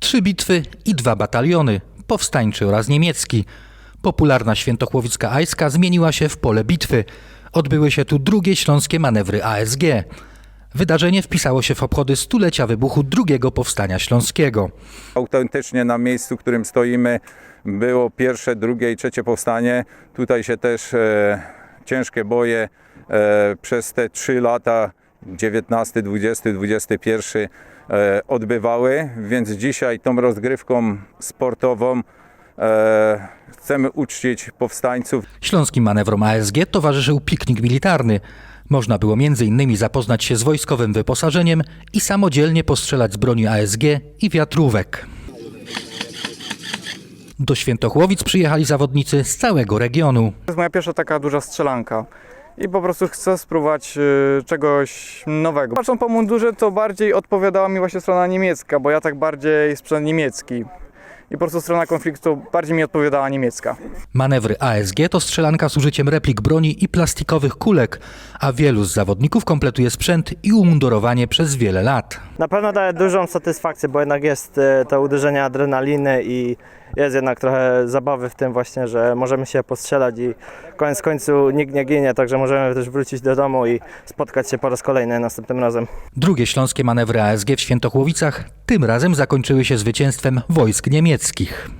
Trzy bitwy i dwa bataliony, powstańczy oraz niemiecki. Popularna świętochłowicka Ajska zmieniła się w pole bitwy. Odbyły się tu drugie śląskie manewry ASG. Wydarzenie wpisało się w obchody stulecia wybuchu drugiego powstania śląskiego. Autentycznie na miejscu, w którym stoimy, było pierwsze, drugie i trzecie powstanie. Tutaj się też e, ciężkie boje e, przez te trzy lata, 19, 20, 21, e, odbywały, więc dzisiaj tą rozgrywką sportową e, chcemy uczcić powstańców. Śląskim manewrom ASG towarzyszył piknik militarny. Można było m.in. zapoznać się z wojskowym wyposażeniem i samodzielnie postrzelać z broni ASG i wiatrówek. Do Świętochłowic przyjechali zawodnicy z całego regionu. To jest moja pierwsza taka duża strzelanka. I po prostu chcę spróbować y, czegoś nowego. Patrząc po mundurze, to bardziej odpowiadała mi właśnie strona niemiecka, bo ja tak bardziej sprzęt niemiecki. I po prostu strona konfliktu bardziej mi odpowiadała niemiecka. Manewry ASG to strzelanka z użyciem replik broni i plastikowych kulek, a wielu z zawodników kompletuje sprzęt i umundurowanie przez wiele lat. Na pewno daje dużą satysfakcję, bo jednak jest e, to uderzenie adrenaliny i jest jednak trochę zabawy w tym właśnie, że możemy się postrzelać i koniec końcu nikt nie ginie, także możemy też wrócić do domu i spotkać się po raz kolejny następnym razem. Drugie śląskie manewry ASG w Świętochłowicach tym razem zakończyły się zwycięstwem wojsk niemieckich.